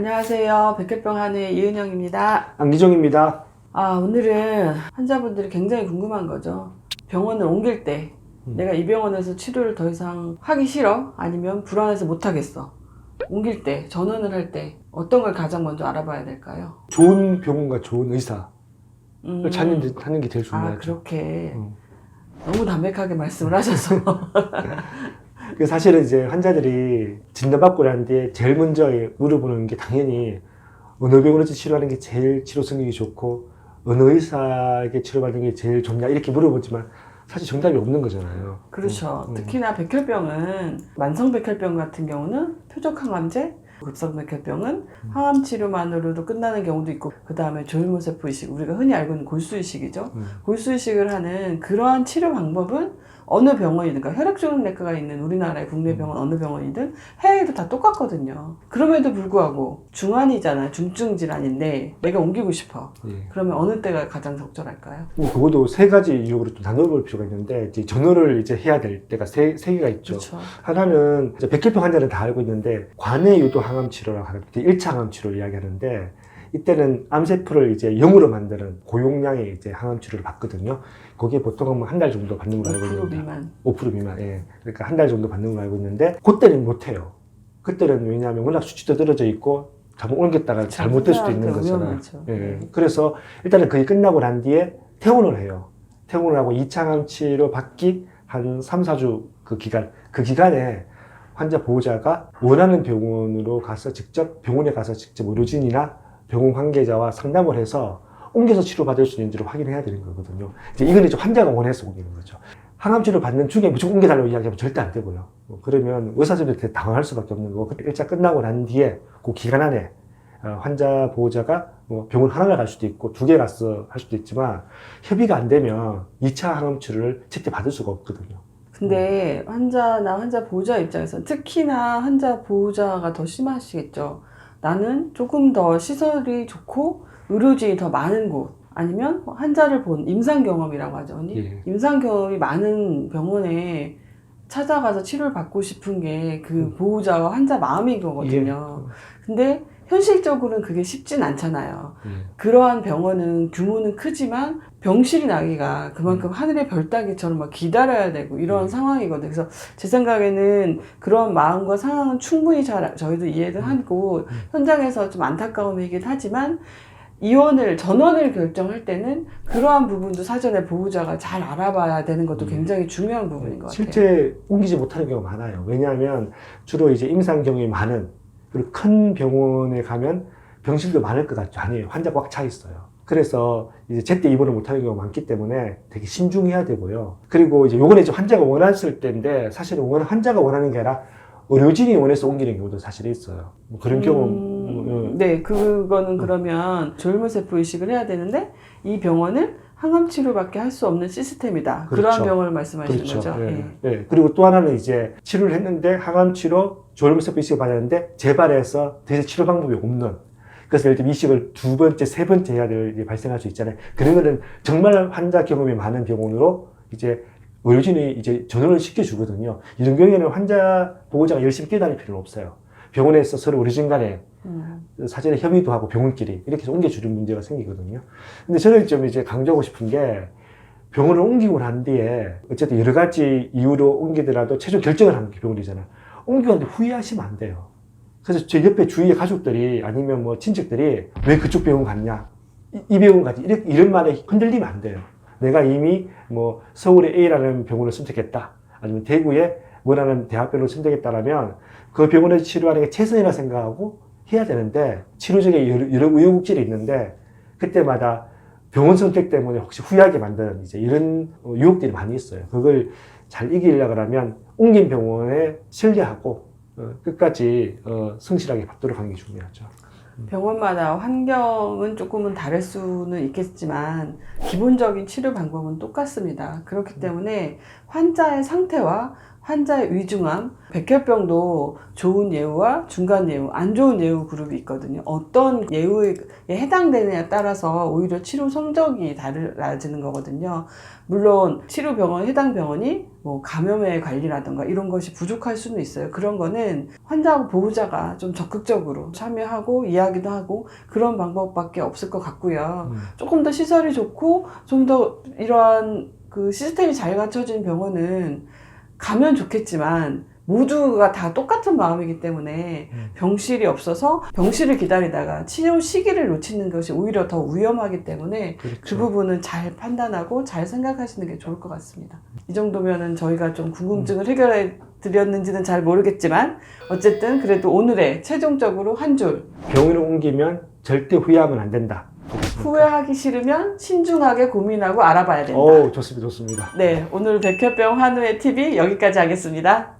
안녕하세요. 백혈병 한의 이은영입니다. 안기종입니다. 아, 오늘은 환자분들이 굉장히 궁금한 거죠. 병원을 옮길 때 음. 내가 이 병원에서 치료를 더 이상 하기 싫어? 아니면 불안해서 못 하겠어? 옮길 때, 전원을 할 때 어떤 걸 가장 먼저 알아봐야 될까요? 좋은 병원과 좋은 의사를 음, 찾는, 데- 찾는 게 제일 아, 중요하죠. 그렇게 음. 너무 담백하게 말씀을 하셔서 그 사실은 이제 환자들이 진단받고 난 뒤에 제일 먼저 물어보는 게 당연히 어느 병원에서 치료하는 게 제일 치료 성격이 좋고 어느 의사에게 치료받는 게 제일 좋냐 이렇게 물어보지만 사실 정답이 없는 거잖아요. 그렇죠. 음. 특히나 백혈병은 만성 백혈병 같은 경우는 표적 항암제, 급성 백혈병은 음. 항암 치료만으로도 끝나는 경우도 있고 그 다음에 조혈모세포 이식 우리가 흔히 알고 있는 골수 이식이죠. 음. 골수 이식을 하는 그러한 치료 방법은 어느 병원이든 그러니까 혈액종양내과가 있는 우리나라의 국내 음. 병원 어느 병원이든 해외도 다 똑같거든요. 그럼에도 불구하고 중환이잖아요. 중증 질환인데 내가 옮기고 싶어. 예. 그러면 어느 때가 가장 적절할까요? 뭐 그것도 세 가지 이유로 또 나눠볼 필요가 있는데 이제 전후를 이제 해야 될 때가 세, 세 개가 있죠. 그렇죠. 하나는 이제 백혈병 환자는 다 알고 있는데 관해 유도 항암 치료라고 하는 1차 항암 치료를 이야기하는데 이때는 암세포를 이제 0으로 만드는 고용량의 이제 항암 치료를 받거든요. 거기에 보통은 한 달 정도 받는 걸로 알고 5% 있는데 미만. 5% 미만, 예. 그러니까 한 달 정도 받는 걸로 알고 있는데 그때는 못 해요. 그때는 왜냐하면 워낙 수치도 떨어져 있고 잘못 옮겼다가 잘못될 수도 있는 거잖아요. 위험하죠. 예. 그래서 일단은 그게 끝나고 난 뒤에 퇴원을 해요. 퇴원을 하고 2차 항암 치료 받기 한 3, 4주 그 기간, 그 기간에 환자 보호자가 원하는 병원으로 가서 직접 병원에 가서 직접 의료진이나 병원 관계자와 상담을 해서 옮겨서 치료받을 수 있는지를 확인해야 되는 거거든요. 이제 이건 이제 환자가 원해서 옮기는 거죠. 항암 치료 받는 중에 무조건 옮겨달라고 이야기하면 절대 안 되고요. 뭐 그러면 의사들이 되게 당황할 수밖에 없는 거고, 1차 끝나고 난 뒤에 그 기간 안에 어, 환자 보호자가 뭐 병원 하나를 갈 수도 있고 두 개 갔어 할 수도 있지만 협의가 안 되면 2차 항암 치료를 제때 받을 수가 없거든요. 근데 환자나 환자 보호자 입장에서 특히나 환자 보호자가 더 심하시겠죠. 나는 조금 더 시설이 좋고 의료진이 더 많은 곳 아니면 환자를 본 임상 경험이라고 하죠. 언니? 예. 임상 경험이 많은 병원에 찾아가서 치료를 받고 싶은 게그 음. 보호자와 환자 마음인 거거든요. 근데 현실적으로는 그게 쉽진 않잖아요. 예. 그러한 병원은 규모는 크지만 병실이 나기가 그만큼 하늘의 별 따기처럼 막 기다려야 되고 이런 음. 상황이거든요. 그래서 제 생각에는 그런 마음과 상황은 충분히 잘 저희도 이해를 하고 음. 현장에서 좀 안타까움이긴 하지만 이원을 전원을 결정할 때는 그러한 부분도 사전에 보호자가 잘 알아봐야 되는 것도 음. 굉장히 중요한 부분인 것 같아요. 실제 옮기지 못하는 경우가 많아요. 왜냐하면 주로 이제 임상 경험이 많은 그리고 큰 병원에 가면 병실도 많을 것 같죠. 아니에요. 환자가 꽉차 있어요. 그래서 이제 제때 입원을 못하는 경우가 많기 때문에 되게 신중해야 되고요. 그리고 이제 요거는 이제 환자가 원했을 때인데 사실은 원은 환자가 원하는 게 아니라 의료진이 원해서 옮기는 경우도 사실 있어요. 뭐 그런 경우 음, 네, 그거는 그러면 조혈모세포 이식을 해야 되는데 이 병원은 항암 치료밖에 할 수 없는 시스템이다. 그렇죠. 병원을 말씀하시는 그렇죠. 거죠. 예. 예. 예. 그리고 또 하나는 이제 치료를 했는데 항암 치료, 조혈모세포 이식을 받았는데 재발해서 대체 치료 방법이 없는. 그래서 예를 들면 이식을 두 번째, 세 번째 해야 될 발생할 수 있잖아요. 그런 거는 정말 환자 경험이 많은 병원으로 이제 의료진이 이제 전원을 시켜주거든요. 이런 경우에는 환자 보호자가 열심히 뛰어다닐 필요는 없어요. 병원에서 서로 의료진 간에 음. 사전에 협의도 하고 병원끼리 이렇게 해서 옮겨주는 문제가 생기거든요. 근데 저는 좀 이제 강조하고 싶은 게 병원을 옮기고 난 뒤에 어쨌든 여러 가지 이유로 옮기더라도 최종 결정을 하는 게 병원이잖아요. 옮기고 난뒤 후회하시면 안 돼요. 그래서 제 옆에 주위의 가족들이 아니면 뭐 친척들이 왜 그쪽 병원 갔냐? 이, 이 병원 가지? 이렇게, 이런 말에 흔들리면 안 돼요. 내가 이미 뭐 서울의 A라는 병원을 선택했다. 아니면 대구에 원하는 대학병원을 선택했다라면 그 병원에서 치료하는 게 최선이라 생각하고 해야 되는데 치료적인 여러, 여러 우여곡절이 있는데 그때마다 병원 선택 때문에 혹시 후회하게 만드는 이제 이런 어, 유혹들이 많이 있어요. 그걸 잘 이기려고 하면 옮긴 병원에 신뢰하고 어, 끝까지 어, 성실하게 받도록 하는 게 중요하죠. 병원마다 환경은 조금은 다를 수는 있겠지만 기본적인 치료 방법은 똑같습니다. 그렇기 때문에 환자의 상태와 환자의 위중함, 백혈병도 좋은 예후와 중간 예후, 안 좋은 예후 그룹이 있거든요. 어떤 예후에 해당되느냐에 따라서 오히려 치료 성적이 달라지는 거거든요. 물론 치료 병원, 해당 병원이 뭐 감염의 관리라든가 이런 것이 부족할 수는 있어요. 그런 거는 환자하고 보호자가 좀 적극적으로 참여하고 이야기도 하고 그런 방법밖에 없을 것 같고요. 음. 조금 더 시설이 좋고 좀 더 이러한 그 시스템이 잘 갖춰진 병원은 가면 좋겠지만 모두가 다 똑같은 마음이기 때문에 음. 병실이 없어서 병실을 기다리다가 치료 시기를 놓치는 것이 오히려 더 위험하기 때문에 그 그렇죠. 부분은 잘 판단하고 잘 생각하시는 게 좋을 것 같습니다. 이 정도면은 저희가 좀 궁금증을 해결해 드렸는지는 잘 모르겠지만 어쨌든 그래도 오늘의 최종적으로 한 줄 병원을 옮기면 절대 후회하면 안 된다. 후회하기 싫으면 신중하게 고민하고 알아봐야 된다. 오, 좋습니다, 좋습니다. 네, 오늘 백혈병 환우의 팁이 여기까지 하겠습니다.